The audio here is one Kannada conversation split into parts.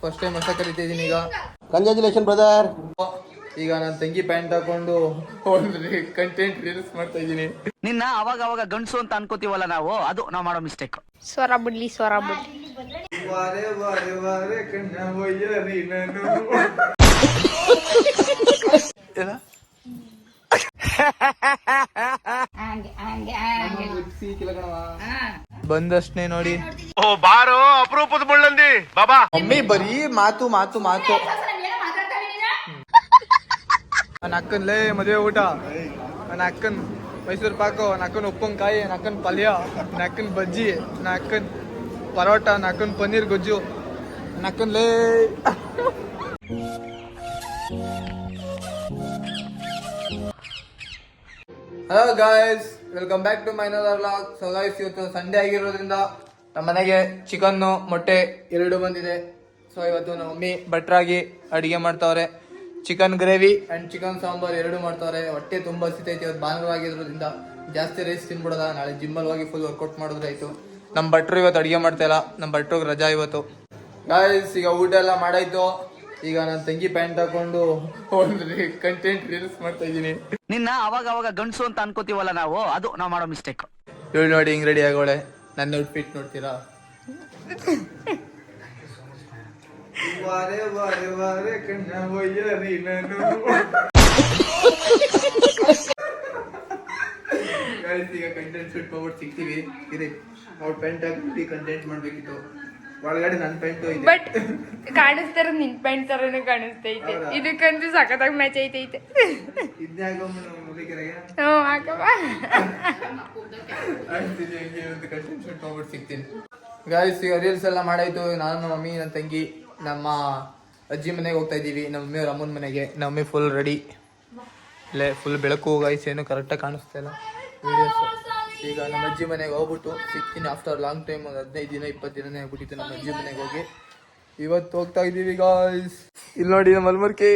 ಫಸ್ಟ್ ಟೈಮ್ ಹೊಸ ಕಲಿತಿದ್ದೀನಿ ಈಗ ಕಂಗ್ರ್ಯಾಚುಲೇಷನ್ ಬ್ರದರ್ ಈಗ ನಾನು ತಂಗಿ ಪ್ಯಾಂಟ್ ಹಾಕೊಂಡು ಒಂದು ಕಂಟೆಂಟ್ ರಿಲೀಸ್ ಮಾಡ್ತಾ ಇದ್ದೀನಿ ನಿನ್ನ ಅವಾಗ ಅವಾಗ ಗಂಡಸು ಅಂತ ಅನ್ಕೋತೀವಲ್ಲ ನಾವು ಅದು ನಾವು ಮಾಡೋ ಮಿಸ್ಟೇಕ್ ಸ್ವರ ಬಿಡ್ಲಿ ಸ್ವರ ಬಿಡ್ಲಿ ವಾರೆ ವಾರೆ ವಾರೆ ಕಣ್ಣ ಒಯ್ಯರಿ ನಾನು ಏನ? ಬಂದಷ್ಟೇ ನೋಡಿ ಬಾರೋ ಅಪರೂಪದ ಮುಳ್ಳಂದಿ. ಬಾಬಾ. ಮಮ್ಮಿ ಬರೀ ಮಾತು ಮಾತು ಮಾತು. ನನ್ನ ಅಕ್ಕನ್ಲೇ ಮದುವೆ ಊಟ. ನನ್ನ ಅಕ್ಕನ್ ಮೈಸೂರು ಪಾಕು ನನ್ನ ಉಪ್ಪನ್ ಕಾಯಿ ನನ್ನ ಅಕ್ಕನ್ ಪಲ್ಯ ನನ್ನ ಅಕ್ಕನ್ ಬಜ್ಜಿ ನನ್ನ ಅಕ್ಕನ್ ಪರೋಟ ನನ್ನ ಅಕ್ಕನ್ ಪನ್ನೀರ್ ಗೊಜ್ಜು. ನನ್ನ ಅಕ್ಕನ್ಲೇ hello guys welcome back to minor vlog so guys ಇವತ್ತು ಸಂಡೇ ಆಗಿರೋದ್ರಿಂದ ನಮ್ಮ ಮನೆಗೆ ಚಿಕನ್ನು ಮೊಟ್ಟೆ ಎರಡು ಬಂದಿದೆ. ಸೊ ಇವತ್ತು ನಮ್ಮ ಮಮ್ಮಿ ಭಟ್ರಾಗಿ ಅಡುಗೆ ಮಾಡ್ತಾವ್ರೆ. Chicken gravy and chicken sambar ಎರಡು ಮಾಡ್ತಾವ್ರೆ. ಹೊಟ್ಟೆ ತುಂಬ ಹಸಿತೈತಿ. ಇವತ್ತು ಭಾನುವಾರ ಆಗಿರೋದ್ರಿಂದ ಜಾಸ್ತಿ ರೈಸ್ ತಿನ್ಬಿಡೋದ. ನಾಳೆ ಜಿಮ್ಮಲ್ಲಿ ಹೋಗಿ ಫುಲ್ ವರ್ಕೌಟ್ ಮಾಡಿದ್ರಾಯ್ತು ನಮ್ಮ ಭಟ್ರು ಇವತ್ತು ಅಡುಗೆ ಮಾಡ್ತಾ ಇಲ್ಲ. ನಮ್ಮ ಭಟ್ರಿಗೆ ರಜಾ ಇವತ್ತು. ಗಾಯ್ಸ್ ಈಗ ಊಟ ಎಲ್ಲ ಮಾಡಾಯ್ತು. ಈಗ ನಾನು ತಂಗಿ ಪ್ಯಾಂಟ್ ಹಾಕೊಂಡು ಒಂದು ಕಂಟೆಂಟ್ ರೀಲ್ಸ್ ಮಾಡ್ತಾ ಇದ್ದೀನಿ. ನಿನ್ನ ಅವಾಗ ಅವಾಗ ಗಂಡಸು ಅಂತ ಅನ್ಕೋತೀವಲ್ಲ ನಾವು? ಅದು ನಾವು ಮಾಡೋ ಮಿಸ್ಟೇಕ್ ಹೇಳಿ ನೋಡಿ ಹಿಂಗ್ ರೆಡಿ ಆಗೋಳೆ. ನನ್ನ ಔಟ್ಫಿಟ್ ನೋಡ್ತೀರಾ? ವಾರೆ ವಾರೆ ವಾರೆ ಕಣ್ಣ ನಾನು ಈಗ ಕಂಟೆಂಟ್ ಶೂಟ್ ಮಾಡ್ಬಿಟ್ಟು ಸಿಗ್ತೀವಿ. ಇರಿ ಅವ್ರ ಪ್ಯಾಂಟ್ ಹಾಕಿ ಕಂಟೆಂಟ್ ಮಾಡ್ಬೇಕಿತ್ತು. ಒಳಗಡೆ ನನ್ನ ಪ್ಯಾಂಟು ಇದೆ. ಬಟ್ ಕಾಣಿಸ್ತಾರ ನಿನ್ ಪ್ಯಾಂಟ್ ತರನು ಕಾಣಿಸ್ತೈತೆ? ಇದಕ್ಕಂತೂ ಸಖತ್ತಾಗಿ ಮ್ಯಾಚ್ ಐತೈತೆ. ಇದನ್ನೇ ಸಿಗ್ತೀನಿ. ಗಾಯ್ಸ್ ಈಗ ರೀಲ್ಸ್ ಎಲ್ಲ ಮಾಡಾಯ್ತು. ನಾನು ನಮ್ಮ ಮಮ್ಮಿ ನನ್ನ ತಂಗಿ ನಮ್ಮ ಅಜ್ಜಿ ಮನೆಗೆ ಹೋಗ್ತಾ ಇದ್ದೀವಿ. ನಮ್ಮ ಮಮ್ಮಿ ಅವ್ರ ಅಮ್ಮನ ಮನೆಗೆ. ನಮ್ಮ ಮಮ್ಮಿ ಫುಲ್ ರೆಡಿ ಇಲ್ಲೇ ಫುಲ್ ಬೆಳಕು ಗಾಯ್ಸ್ ಏನು ಕರೆಕ್ಟಾಗಿ ಕಾಣಿಸ್ತಾ ಇಲ್ಲ. ವಿಡಿಯೋಸ್ ಈಗ ನಮ್ಮ ಅಜ್ಜಿ ಮನೆಗೆ ಹೋಗ್ಬಿಟ್ಟು ಸಿಗ್ತೀನಿ ಆಫ್ಟರ್ ಲಾಂಗ್ ಟೈಮ್ ಒಂದು ಹದಿನೈದು ದಿನ ಇಪ್ಪತ್ತು ದಿನನೇ ಆಗ್ಬಿಟ್ಟಿತ್ತು ನಮ್ಮ ಅಜ್ಜಿ ಮನೆಗೆ ಹೋಗಿ. ಇವತ್ತು ಹೋಗ್ತಾ ಇದ್ದೀವಿ ಗಾಯ್ಸ್ ಇಲ್ಲಿ ನೋಡಿ ನಮ್ಮ ಮಲ್ಮರ್ಕೆ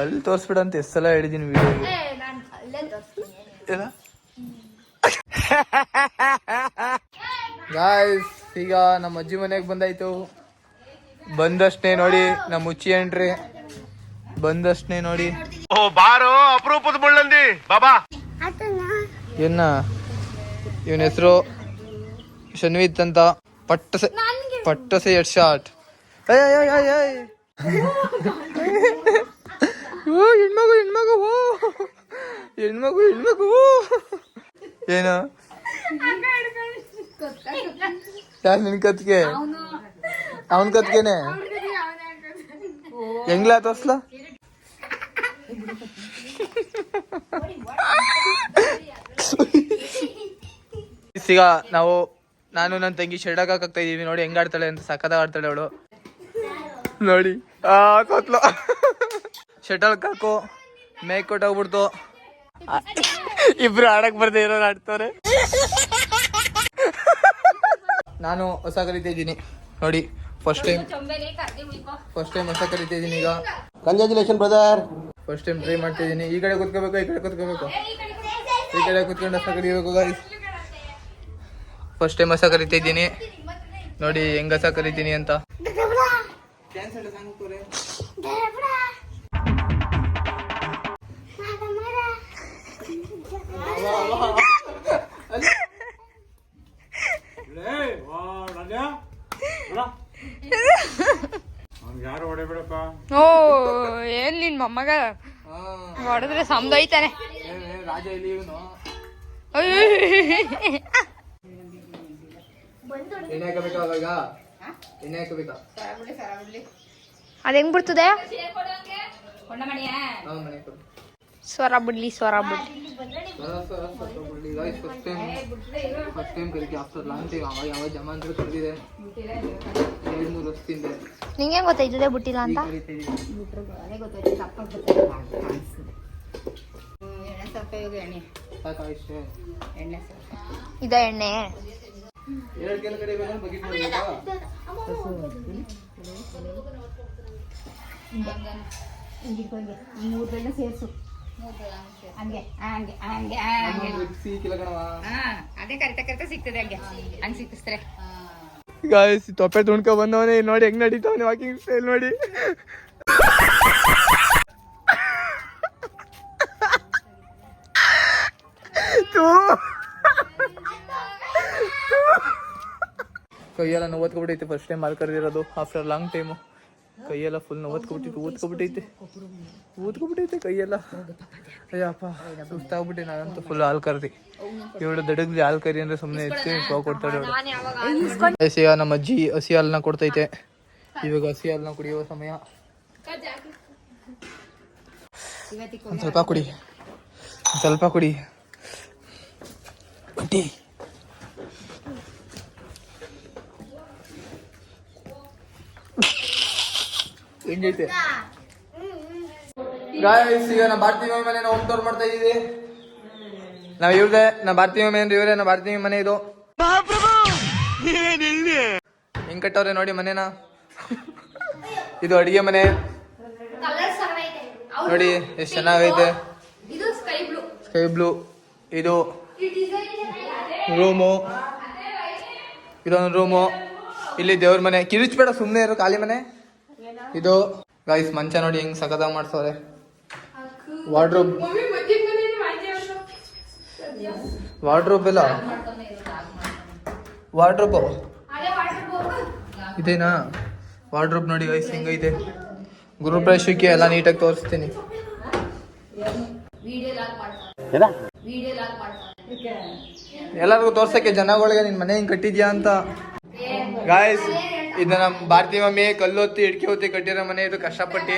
ಅಲ್ಲಿ ತೋರಿಸ್ಬಿಡ ಅಂತ ಎಷ್ಟು ಸಲ ಹೇಳಿದೀನಿ ವಿಡಿಯೋ ಏನ ಗಾಯ್ಸ್ ಈಗ ನಮ್ಮ ಅಜ್ಜಿ ಮನೆಗೆ ಬಂದಾಯ್ತು. ಬಂದಷ್ಟೇ ನೋಡಿ ನಮ್ಮ ಉಚ್ಚಿ ಏನ್ರಿ ಬಂದಷ್ಟೇ ನೋಡಿ. ಓ ಬಾರೋ ಅಪರೂಪದ ಮುಳ್ಳಂದಿ. ಬಾಬಾ. ಏನ? ಇವನ ಹೆಸರು ಶನ್ವಿತ್ ಅಂತ. ಪಟ್ಟಸೆ ಪಟ್ಟಸೆ ಎಡ್ ಶಾಟ್ ಓ ಹೆಣ್ಮಗು ಹೆಣ್ಮಗು ಓ ಹೆಣ್ಮಗು ಹೆಣ್ಮಗು. ಏನು? ಯಾರು ನಿನ್ ಕತ್ಗೆ ಅವನ್ ಕತ್ಗೆನೆ ಹೆಂಗ್ಲ ತೋಸ್ಲ ಈಗ ನಾವು, ನಾನು ನನ್ನ ತಂಗಿ ಶೆಡಕ್ ಹಾಕ್ತಾ ಇದೀವಿ. ನೋಡಿ, ಹೆಂಗ್ ಆಡ್ತಾಳೆ ಅಂತ ಸಖತ್ತಾಗಿ ಆಡ್ತಾಳೆ ಅವಳು. ನೋಡಿ, ಆ ಕತ್ಲ ಶಟಲ್ ಕಾಕು, ಮೇಕ್ ಕೊಟ್ಟೋಗ್ಬಿಡ್ತು ಇಬ್ರು ಆಡಕ್ ಬರ್ದೇ ಇರೋರು ಆಡ್ತಾರೆ. ನಾನು ಹೊಸ ಕಲಿತಿದ್ದೀನಿ ನೋಡಿ ಫಸ್ಟ್ ಟೈಮ್ ಫಸ್ಟ್ ಟೈಮ್ ಹೊಸ ಕಲಿತಿದ್ದೀನಿ ಈಗ. Congratulation brother first time try ಮಾಡ್ತಿದ್ದೀನಿ ಈ ಕಡೆ ಕುತ್ಕೋಬೇಕು ಈ ಕಡೆ ಕುತ್ಕೋಬೇಕು. ಈ ಕಡೆ ಕುತ್ಕೊಂಡು ಹೊಸ ಕಲಿಬೇಕು ಗಾಯ್ಸ್ ಫಸ್ಟ್ ಟೈಮ್ ಹೊಸ ಕಲಿತಿದ್ದೀನಿ ನೋಡಿ ಹೆಂಗ ಹೊಸ ಕಲಿತೀನಿ ಅಂತ. ಓ ಏನ್ ನಿನ್ ಮೊಮ್ಮಗ? ಹೊಡೆದ್ರೆ ಸಮದೈತಾನೆ ರಾಜ ಇಲ್ಲಿ ಇವನು ಎಣ್ಣೆ ಹಾಕಬೇಕಾ ಅವಾಗ ಎಣ್ಣೆ ಹಾಕಬೇಕಾ ಅದ ಹೆಂಗ್ ಬಿಡ್ತದೆ ಸ್ವರ ಬಿಡ್ಲಿ ಸ್ವರ ಬಿಡ್ಲಿ. ಫಸ್ಟ್ ಟೈಮ್ ಫಸ್ಟ್ ಟೈಮ್ ಕಲಿಕೆ ಆಫ್ಟರ್ ಲಾಂಗ್ ಟೈಮ್ ಅವಾಗ ಯಾವ ಜಮಾನ್ರು ಕಳೆದಿದೆ ಎರಡು ಮೂರು ವರ್ಷದಿಂದ ನಿಂಗೆ ಗೊತ್ತಾಯ್ತದೆ ಬಿಟ್ಟಿಲ್ಲ ಅಂತ? ಇದ ಎಣ್ಣೆ. ಎರಡು ಕೆಲ ಕಡೆ ಮಾಡ್ಬೇಕಾ ಹಂಗೆ ಸಿಹಿ ಕಿಲ ಕಣವ ಹಾ ಅದೇ ಕರಿತಾ ಕರಿತಾ ಸಿಗ್ತದೆ ಹಂಗೆ. ಹಂಗ್ ಸಿಕ್ಕಿಸ್ತಾರೆ ಗಾಯ್ಸ್ ತೊಪ್ಪೆ ತುಣ್ಕೊ ಬಂದವನೇ ನೋಡಿ ಹೆಂಗ್ ನಡೀತಾವನೆ ವಾಕಿಂಗ್ ಸ್ಟೈಲ್ ನೋಡಿ. ಕೈಯೆಲ್ಲ ನೋವತ್ಕೊಬಿಟ್ಟೈತೆ ಫಸ್ಟ್ ಟೈಮ್ ಮಾಲ್ ಇರೋದು ಆಫ್ಟರ್ ಲಾಂಗ್ ಟೈಮು ಕೈಯೆಲ್ಲ ಫುಲ್ ಓದ್ಕೊಬಿಟ್ಟಿತ್ತು ಓದ್ಕೊಬಿಟ್ಟೈತೆ ಓದ್ಕೊಬಿಟ್ಟೈತೆ ಕೈಯೆಲ್ಲ. ಅಯ್ಯಪ್ಪ ಸುಸ್ತಾಗ್ಬಿಟ್ಟೆ ನಾನಂತೂ ಫುಲ್ ಹಾಲು ಕರ್ದಿ. ಇವಳು ದಡಗ್ಲಿ ಹಾಲು ಕರಿ ಅಂದ್ರೆ ಸುಮ್ಮನೆ ಎತ್ತಿ ಶೋ ಕೊಡ್ತಾಳೆ ಅವಳು ಹಸಿ ಈಗ ನಮ್ಮ ಅಜ್ಜಿ ಹಸಿ ಹಾಲನ್ನ ಕೊಡ್ತೈತೆ. ಇವಾಗ ಹಸಿ ಹಾಲನ್ನ ಕುಡಿಯುವ ಸಮಯ. ಸ್ವಲ್ಪ ಕುಡಿ. ಸ್ವಲ್ಪ ಕುಡಿ. ಕುಡಿ ಹೆಂಗೈತೆ ಗಾಯ್ಸ್ ಈಗ ನಮ್ಮ ಭಾರತೀಯ ಮನೆ ಹೋಮ್ ಟೂರ್ ಮಾಡ್ತಾ ಇದೀವಿ. ನಾವ್ ಇವ್ರದೆ ನಮ್ಮ ಭಾರತೀಯ ಮನೆ ಅಂದ್ರೆ ಇವ್ರೆ ನಮ್ಮ ಭಾರತೀಯ ಮನೆ ಇದು. ಹೆಂಗ್ ಕಟ್ಟವ್ರೆ ನೋಡಿ ಮನೇನ? ಇದು ಅಡಿಗೆ ಮನೆ. ನೋಡಿ ಎಷ್ಟು ಚೆನ್ನಾಗೈತೆ. ಇದು ಸ್ಕೈ ಬ್ಲೂ ಸ್ಕೈ ಬ್ಲೂ ಇದು ರೂಮು. ಇದೊಂದು ರೂಮು. ಇಲ್ಲಿ ದೇವ್ರ ಮನೆ. ಕಿರಿಚ್ಬೇಡ ಸುಮ್ಮನೆ ಇರೋ ಖಾಲಿ ಮನೆ. ಇದು ಗೈಸ್ ಮಂಚ ನೋಡಿ ಹೆಂಗ್ ಸಕದ ಮಾಡ್ಸವ್ರೆ. ವಾರ್ಡ್ರೋಬ್ ವಾರ್ಡ್ರೋಬ್ ಎಲ್ಲ? ವಾರ್ಡ್ರೋಬ್ ಇದೇನಾ? ವಾರ್ಡ್ರೋಬ್ ನೋಡಿ ಗೈಸ್ ಹೆಂಗೈತೆ? ಗುರುಪ್ರವೇಶಕ್ಕೆ ಎಲ್ಲ ನೀಟಾಗಿ ತೋರಿಸ್ತೀನಿ. ಎಲ್ಲರಿಗೂ ತೋರ್ಸಕ್ಕೆ ಜನಗಳಿಗೆ ನಿನ್ ಮನೆ ಹಿಂಗ್ ಕಟ್ಟಿದ್ಯಾ ಅಂತ. ಗಾಯ್ಸ್ ಇದು ನಮ್ ಭಾರತೀಯ ಮಮ್ಮಿ ಕಲ್ಲೊತ್ತಿ ಇಡ್ಕೆ ಹೊತ್ತಿ ಕಟ್ಟಿರೋ ಮನೆ ಇದು ಕಷ್ಟಪಟ್ಟಿ.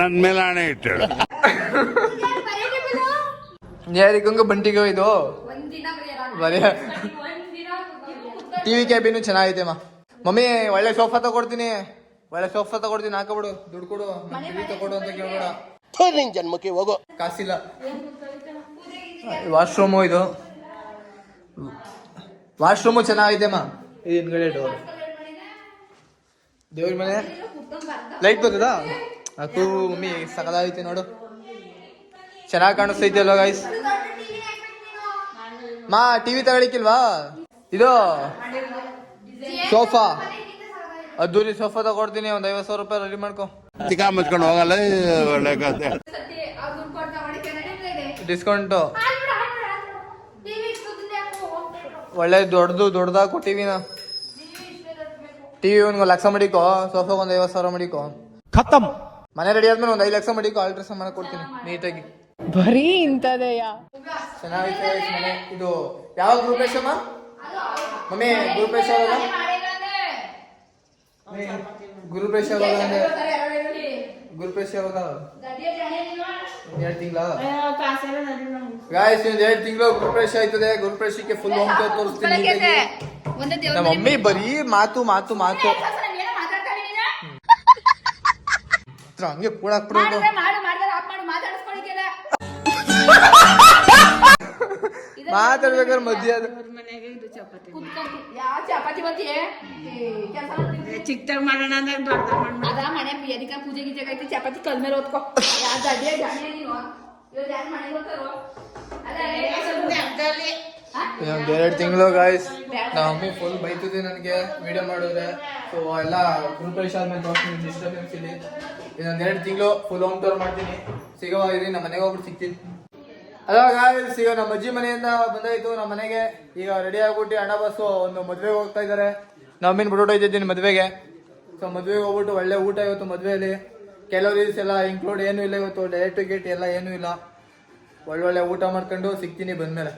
ನನ್ ಮೇಲೆ ಹಣೆ ಇಟ್ಟು ಯಾರಿಗಂಗ ಬಂಟಿಗೆ ಇದು? ಬರೀ. ಟಿವಿ ಕ್ಯಾಬಿನು ಚೆನ್ನಾಗೈತೆ ಮಾ. ಮಮ್ಮಿ ಒಳ್ಳೆ ಸೋಫಾ ತಗೊಡ್ತೀನಿ. ಒಳ್ಳೆ ಸೋಫಾ ತಗೊಡ್ತೀನಿ. ಹಾಕಬಿಡು ದುಡ್ಡು ಕೊಡು. ಟಿವಿ ತಗೊಡು ಅಂತ ಕೇಳ್ಬೇಡ. ನಿನ್ ಜನ್ಮಕ್ಕೆ ಹೋಗೋ. ಕಾಸಿಲ್ಲ. ವಾಶ್ರೂಮು ಇದು. ವಾಶ್ರೂಮು ಚೆನ್ನಾಗಿದೆ ಮಾ. ಇದು ಹಿಂದ್ಗಡೆ ಡೋರ್ ದೇವ್ರ ಮನೆ ಲೈಟ್ ಬರ್ತದಾ ಅಕ್ಕೂ ಮಮ್ಮಿ ಸಕಲಾಗೈತೆ ನೋಡು. ಚೆನ್ನಾಗಿ ಕಾಣಿಸ್ತೈತೆ ಅಲ್ವಾ ಗೈಸ್ ಮಾ ಟಿವಿ ತಗೊಳಿಕ್ಕಿಲ್ವಾ? ಇದು ಸೋಫಾ. ಅದ್ದೂರಿ ಸೋಫಾ ತಗೊಡ್ತೀನಿ ಒಂದ್ ಐವತ್ ಸಾವಿರ ರೂಪಾಯಿ ರೆಡಿ ಮಾಡ್ಕೊ. ಚಿಕಾ ಮುಚ್ಕೊಂಡು ಹೋಗಲ್ಲ ಒಳ್ಳೆ ಕತೆ. ಡಿಸ್ಕೌಂಟು ಒಳ್ಳೆ ದೊಡ್ಡದು ದೊಡ್ಡದಾಗ ಕೊಟ್ಟಿವಿನ ಟಿವಿ ಒಂದು ಲಕ್ಷ ಮಡಿಕೋ ಸೋಫಾ ಒಂದು ಐವತ್ತು ಸಾವಿರ ಮಡಿಕೋ. ಖತಮ್. ಮನೆ ರೆಡಿ ಆದ್ಮೇಲೆ ಒಂದು ಐದು ಲಕ್ಷ ಮಡಿಕೋ ಆಲ್ಟ್ರೇಷನ್ ಮನೆ ಕೊಡ್ತೀನಿ ನೀಟಾಗಿ ಬರೀ ಇಂಥದೆಯಾ? ಚೆನ್ನಾಗಿದೆ ಮನೆ. ಇದು ಯಾವ ಗ್ರೂಪೇಶ್ ಅಮ್ಮ? ಮಮ್ಮಿ ಗ್ರೂಪೇಶ್ ಯಾವಾಗ? ಗುರುಪೇಶ್ ಅಂದೆ ಗುರುಪೇಶ್ ಯಾವಾಗ? ಎರಡು ತಿಂಗಳ? ಗಾಯ್ಸ್ ಒಂದು ಎರಡು ತಿಂಗಳು ಗುರುಪ್ರೇಶ ಆಯ್ತದೆ. ಗುರುಪ್ರೇಶಕ್ಕೆ ಫುಲ್ ಹೋಮ್ ಟೂರ್ ತೋರಿಸ್ತೀನಿ ನೀಟಾಗಿ. ನಮ್ಮ ಮಮ್ಮಿ ಬರೀ ಮಾತು ಮಾತು ಮಾತು. ಹಂಗೆ ಕೂಡಾಕ್ಬಿಡೋದು ಮಾತಾಡ್ಬೇಕಾದ್ರೆ ಮಧ್ಯ ಅದು ಯಾವ ಚಪಾತಿ ಬತ್ತಿ ಚಿಕ್ಕದಾಗ ಮಾಡೋಣ ಅಂದ್ರೆ ದೊಡ್ಡದಾಗ ಅದ ಮನೆ ಎದಕ್ಕೆ ಪೂಜೆ ಗೀಜೆ ಐತಿ ಚಪಾತಿ ಕಲ್ ಮೇಲೆ ಓದ್ಕೊ ಯಾವ ದಡ್ಡಿಯ ಜಾಣೆ ನೀನು? ಇವತ್ತು ಯಾರು ಮನೆಗೆ ಹೋಗ್ತಾರೋ? ಇನ್ನೊಂದ್ ಎರಡು ತಿಂಗಳು ಗಾಯ್ಸ್ ನಮ್ಮ ಮಮ್ಮಿ ಫುಲ್ ಬೈತಿದೆ ನನಗೆ ವಿಡಿಯೋ ಮಾಡಿದ್ರೆ ಸೊ ಎಲ್ಲ ಗುರುಪ್ರೇಶ ಆದ್ಮೇಲೆ ತೋರಿಸ್ತೀನಿ ಡಿಸ್ಟರ್ಬೆನ್ಸ್ ಇಲ್ಲಿ ಇನ್ನೊಂದು ಎರಡು ತಿಂಗಳು ಫುಲ್ ಹೋಮ್ ಟೂರ್ ಮಾಡ್ತೀನಿ. ಸಿಗೋ ನಮ್ಮ ಮನೆಗೆ ಹೋಗ್ಬಿಟ್ಟು ಸಿಗ್ತೀನಿ. ಅಲ್ಲ ಗಾಯ್ಸ್ ಈಗ ನಮ್ಮ ಅಜ್ಜಿ ಮನೆಯಿಂದ ಬಂದಾಯ್ತು. ನಮ್ಮ ಮನೆಗೆ ಈಗ ರೆಡಿ ಆಗ್ಬಿಟ್ಟು ಅಣ್ಣ ಬಸ್ಸು ಒಂದು ಮದ್ವೆಗೆ ಹೋಗ್ತಾ ಇದ್ದಾರೆ. ನಮ್ಮಿನ ಬಿಡೋಟ ಇದ್ದೀನಿ ಮದ್ವೆಗೆ. ಸೊ ಮದ್ವೆಗೆ ಹೋಗ್ಬಿಟ್ಟು ಒಳ್ಳೆ ಊಟ ಇವತ್ತು ಮದ್ವೆಯಲ್ಲಿ. ಕ್ಯಾಲೋರೀಸ್ ಎಲ್ಲ ಇನ್ಕ್ಲೂಡ್ ಏನೂ ಇಲ್ಲ ಇವತ್ತು. ಡಯಟ್ ಗೇಟ್ ಎಲ್ಲ ಏನೂ ಇಲ್ಲ. ಒಳ್ಳೊಳ್ಳೆ ಊಟ ಮಾಡ್ಕೊಂಡು ಸಿಗ್ತೀನಿ ಬಂದ್ಮೇಲೆ.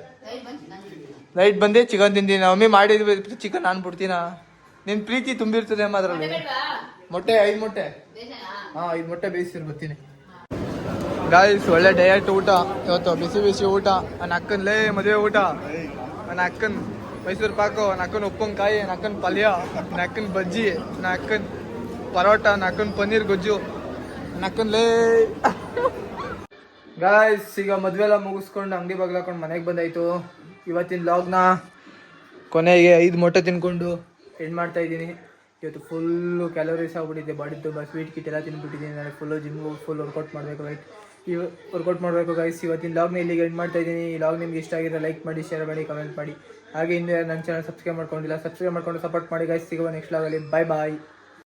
ನೈಟ್ ಬಂದೆ ಚಿಕನ್ ತಿಂತೀನಿ. ನಮ್ಮ ಮಮ್ಮಿ ಮಾಡಿದ್ವಿ. ಚಿಕನ್ ನಾನು ಬಿಡ್ತೀನ? ನಿನ್ ಪ್ರೀತಿ ತುಂಬಿರ್ತದೆ ಅಮ್ಮ ಅದ್ರಲ್ಲಿ. ಮೊಟ್ಟೆ ಐದು ಮೊಟ್ಟೆ. ಹಾ ಐದು ಮೊಟ್ಟೆ ಬೇಯಿಸ್ತೀನಿ ಬರ್ತೀನಿ. ಗಾಯ್ಸ್ ಒಳ್ಳೆ ಡಯಟ್ ಊಟ. ಇವತ್ತು ಬಿಸಿ ಬಿಸಿ ಊಟ. ನನ್ನ ಅಕ್ಕನ್, ಲೇ, ಮದುವೆ ಊಟ. ನನ್ನ ಅಕ್ಕನ, ಮೈಸೂರು ಪಾಕು, ನನ್ನ ಅಕ್ಕನ ಉಪ್ಪಿನಕಾಯಿ, ನನ್ನ ಅಕ್ಕನ್ ಪಲ್ಯ, ನನ್ನ ಅಕ್ಕನ ಬಜ್ಜಿ, ನನ್ನ ಅಕ್ಕನ ಪರೋಟ, ನನ್ನ ಅಕ್ಕನ ಪನ್ನೀರ್ ಗೊಜ್ಜು, ನನ್ನ ಅಕ್ಕನ್ ಲೇ. ಗಾಯ್ಸ್ ಈಗ ಮದುವೆ ಎಲ್ಲ ಮುಗಿಸ್ಕೊಂಡು ಅಂಗಡಿ ಬಾಗ್ಲಾಕೊಂಡು ಮನೆಗೆ ಬಂದಾಯ್ತು. ಇವತ್ತಿನ ಲಾಗ್ನ ಕೊನೆಗೆ ಐದು ಮೊಟ್ಟೆ ತಿನ್ಕೊಂಡು ಎಂಡ್ ಮಾಡ್ತಾ ಇದ್ದೀನಿ. ಇವತ್ತು ಫುಲ್ಲು ಕ್ಯಾಲೋರೀಸ್ ಆಗ್ಬಿಟ್ಟಿದೆ. ಬಾಡಿ ತುಂಬ ಸ್ವೀಟ್ ಕಿಟ್ ಎಲ್ಲ ತಿನ್ಬಿಟ್ಟಿದ್ದೀನಿ. ನಾನು ಫುಲ್ಲು ಜಿಮ್ಗೆ ಫುಲ್ ವರ್ಕೌಟ್ ಮಾಡಬೇಕು ರೈಟ್ ಇವ ವರ್ಕೌಟ್ ಮಾಡಬೇಕು ಗೈಸ್ ಇವತ್ತಿನ ಲಾಗ್ನ ಇಲ್ಲಿಗೆ ಎಂಡ್ ಮಾಡ್ತಾ ಇದ್ದೀನಿ. ಈ ಲಾಗ್ ನಿಮ್ಗೆ ಇಷ್ಟ ಆಗಿದ್ರೆ ಲೈಕ್ ಮಾಡಿ ಶೇರ್ ಮಾಡಿ ಕಮೆಂಟ್ ಮಾಡಿ. ಹಾಗೆ ಇನ್ನೂ ನನ್ನ ಚಾನಲ್ ಸಬ್ಸ್ಕ್ರೈಬ್ ಮಾಡ್ಕೊಂಡಿಲ್ಲ ಸಬ್ಸ್ಕ್ರೈಬ್ ಮಾಡ್ಕೊಂಡು ಸಪೋರ್ಟ್ ಮಾಡಿ ಗೈಸ್ ಸಿಗುವ ನೆಕ್ಸ್ಟ್ ಲಾಗಲ್ಲಿ ಬಾಯ್ ಬಾಯ್